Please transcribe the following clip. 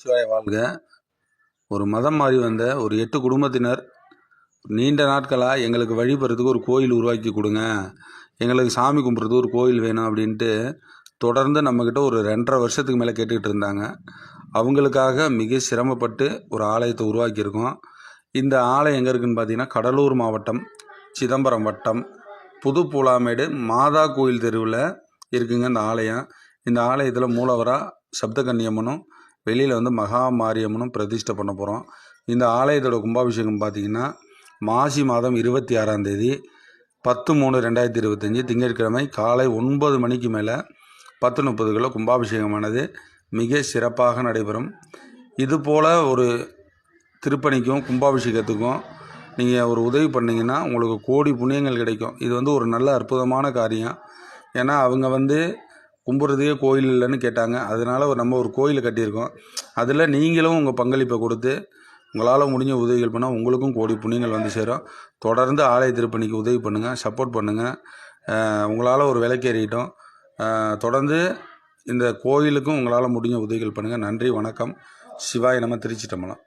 நமச்சிவாய வாழ்க. ஒரு மதம் மாறி வந்த ஒரு எட்டு குடும்பத்தினர் நீண்ட நாட்களாக எங்களுக்கு வழிபடுறதுக்கு ஒரு கோயில் உருவாக்கி கொடுங்க. எங்களுக்கு சாமி கும்பிட்றது ஒரு கோயில் வேணும் அப்படின்ட்டு தொடர்ந்து நம்மக்கிட்ட ஒரு ரெண்டரை வருஷத்துக்கு மேலே கேட்டுக்கிட்டு இருந்தாங்க. அவங்களுக்காக மிக சிரமப்பட்டு ஒரு ஆலயத்தை உருவாக்கியிருக்கோம். இந்த ஆலயம் எங்கே இருக்குதுன்னு பார்த்தீங்கன்னா கடலூர் மாவட்டம் சிதம்பரம் வட்டம் புது பூலாமேடு மாதா கோயில் தெருவில் இருக்குங்க இந்த ஆலயம். இந்த ஆலயத்தில் மூலவராக சப்தகன்னியம்மனும் வெளியில் வந்து மகா மாரியம்மனும் பிரதிஷ்டை பண்ண போகிறோம் இந்த ஆலயத்தோட கும்பாபிஷேகம் பார்த்தீங்கன்னா மாசி மாதம் இருபத்தி ஆறாம் தேதி பத்து மூணு ரெண்டாயிரத்தி இருபத்தஞ்சி திங்கட்கிழமை காலை ஒன்பது மணிக்கு மேலே பத்து முப்பதுக்குள்ள கும்பாபிஷேகமானது மிக சிறப்பாக நடைபெறும். இதுபோல் ஒரு திருப்பணிக்கும் கும்பாபிஷேகத்துக்கும் நீங்கள் ஒரு உதவி பண்ணிங்கன்னா உங்களுக்கு கோடி புண்ணியங்கள் கிடைக்கும். இது வந்து ஒரு நல்ல அற்புதமான காரியம். ஏன்னா அவங்க வந்து கும்பிட்றதுக்கே கோயில் இல்லைன்னு கேட்டாங்க. அதனால் ஒரு நம்ம ஒரு கோயில் கட்டியிருக்கோம். அதில் நீங்களும் உங்கள் பங்களிப்பை கொடுத்து உங்களால் முடிஞ்ச உதவிகள் பண்ணால் உங்களுக்கும் கோடி புண்ணியங்கள் வந்து சேரும். தொடர்ந்து ஆலய திருப்பணிக்கு உதவி பண்ணுங்கள் சப்போர்ட் பண்ணுங்கள் உங்களால் ஒரு விலைக்கேறிட்டோம் தொடர்ந்து இந்த கோயிலுக்கும் உங்களால் முடிஞ்ச உதவிகள் பண்ணுங்கள் நன்றி வணக்கம். சிவாய நம்ம திருச்சி தம்பலம்